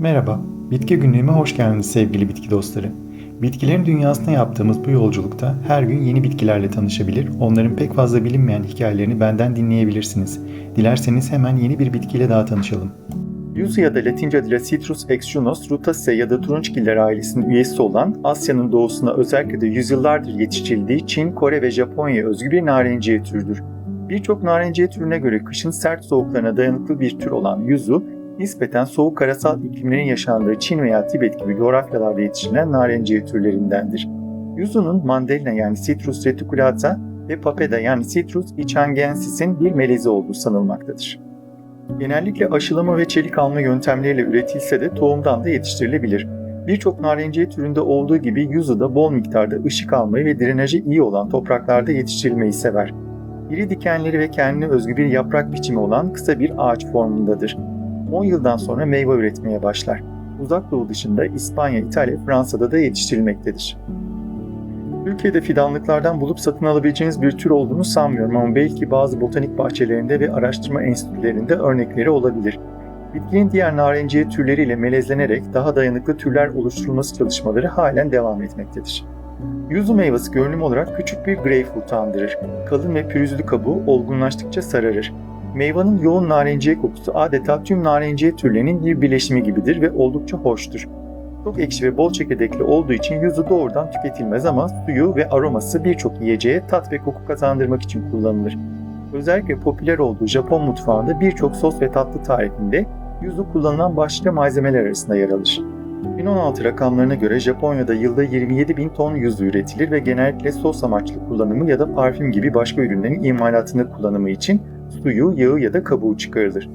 Merhaba, Bitki Günlüğü'me hoş geldiniz sevgili bitki dostları. Bitkilerin dünyasına yaptığımız bu yolculukta her gün yeni bitkilerle tanışabilir, onların pek fazla bilinmeyen hikayelerini benden dinleyebilirsiniz. Dilerseniz hemen yeni bir bitkiyle daha tanışalım. Yuzu ya da Latince adıyla Citrus exyunus rutaceae ya da turunçgiller ailesinin üyesi olan Asya'nın doğusuna özellikle de yüzyıllardır yetiştirildiği Çin, Kore ve Japonya'ya özgü bir narenciye türüdür. Birçok narenciye türüne göre kışın sert soğuklarına dayanıklı bir tür olan yuzu, nispeten soğuk karasal iklimlerin yaşandığı Çin veya Tibet gibi coğrafyalarda yetiştirilen narenciye türlerindendir. Yuzu'nun mandalina yani Citrus reticulata ve papeda yani Citrus ichangensis bir melezi olduğu sanılmaktadır. Genellikle aşılama ve çelik alma yöntemleriyle üretilse de tohumdan da yetiştirilebilir. Birçok narenciye türünde olduğu gibi yuzu da bol miktarda ışık almayı ve drenajı iyi olan topraklarda yetiştirilmeyi sever. İri dikenleri ve kendine özgü bir yaprak biçimi olan kısa bir ağaç formundadır. 10 yıldan sonra meyve üretmeye başlar. Uzak Doğu dışında İspanya, İtalya, Fransa'da da yetiştirilmektedir. Türkiye'de fidanlıklardan bulup satın alabileceğiniz bir tür olduğunu sanmıyorum ama belki bazı botanik bahçelerinde ve araştırma enstitülerinde örnekleri olabilir. Bitkinin diğer narenciye türleriyle melezlenerek daha dayanıklı türler oluşturulması çalışmaları halen devam etmektedir. Yuzu meyvesi görünüm olarak küçük bir greyfurt andırır. Kalın ve pürüzlü kabuğu olgunlaştıkça sararır. Meyvanın yoğun narenciye kokusu adeta tüm narenciye türlerinin bir birleşimi gibidir ve oldukça hoştur. Çok ekşi ve bol çekirdekli olduğu için yuzu doğrudan tüketilmez ama suyu ve aroması birçok yiyeceğe tat ve koku kazandırmak için kullanılır. Özellikle popüler olduğu Japon mutfağında birçok sos ve tatlı tarifinde yuzu kullanılan başlıca malzemeler arasında yer alır. 2016 rakamlarına göre Japonya'da yılda 27 bin ton yuzu üretilir ve genellikle sos amaçlı kullanımı ya da parfüm gibi başka ürünlerin imalatında kullanımı için suyu, yağı ya da kabuğu çıkarılır.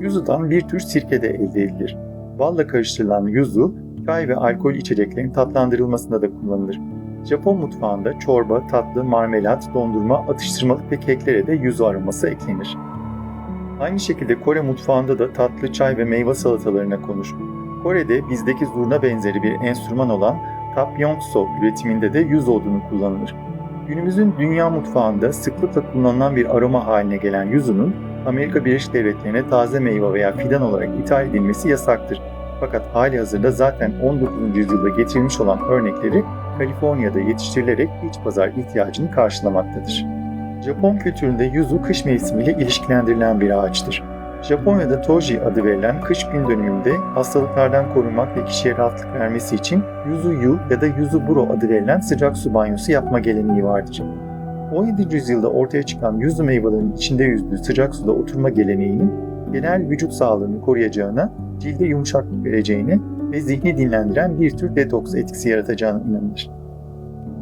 Yuzudan bir tür sirke de elde edilir. Balla karıştırılan yuzu, çay ve alkol içeceklerin tatlandırılmasında da kullanılır. Japon mutfağında çorba, tatlı, marmelat, dondurma, atıştırmalık ve keklere de yuzu aroması eklenir. Aynı şekilde Kore mutfağında da tatlı, çay ve meyve salatalarına konur. Kore'de bizdeki zurna benzeri bir enstrüman olan tapyeongso üretiminde de yüz odunu kullanılır. Günümüzün dünya mutfağında sıklıkla kullanılan bir aroma haline gelen yuzunun Amerika Birleşik Devletleri'ne taze meyve veya fidan olarak ithal edilmesi yasaktır. Fakat hali hazırda zaten 19. yüzyılda getirilmiş olan örnekleri Kaliforniya'da yetiştirilerek iç pazar ihtiyacını karşılamaktadır. Japon kültüründe yuzu kış mevsimiyle ilişkilendirilen bir ağaçtır. Japonya'da Toji adı verilen kış gün dönümünde hastalıklardan korunmak ve kişiye rahatlık vermesi için yuzu yu ya da yuzu buro adı verilen sıcak su banyosu yapma geleneği vardır. 17. yüzyılda ortaya çıkan yuzu meyvelerinin içinde yüzdüğü sıcak suda oturma geleneğinin genel vücut sağlığını koruyacağına, cilde yumuşaklık vereceğine ve zihni dinlendiren bir tür detoks etkisi yaratacağına inanılır.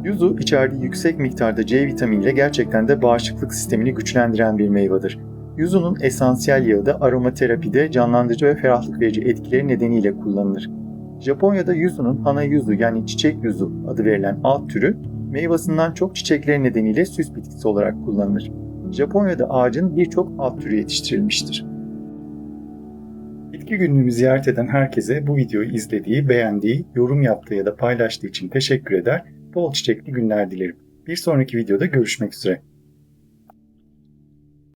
Yuzu içerdiği yüksek miktarda C vitaminiyle gerçekten de bağışıklık sistemini güçlendiren bir meyvedir. Yuzu'nun esansiyel yağı da aromaterapide canlandırıcı ve ferahlık verici etkileri nedeniyle kullanılır. Japonya'da yuzu'nun hana yuzu yani çiçek yuzu adı verilen alt türü meyvasından çok çiçekleri nedeniyle süs bitkisi olarak kullanılır. Japonya'da ağacın birçok alt türü yetiştirilmiştir. Bitki günlüğümü ziyaret eden herkese bu videoyu izlediği, beğendiği, yorum yaptığı ya da paylaştığı için teşekkür eder, bol çiçekli günler dilerim. Bir sonraki videoda görüşmek üzere.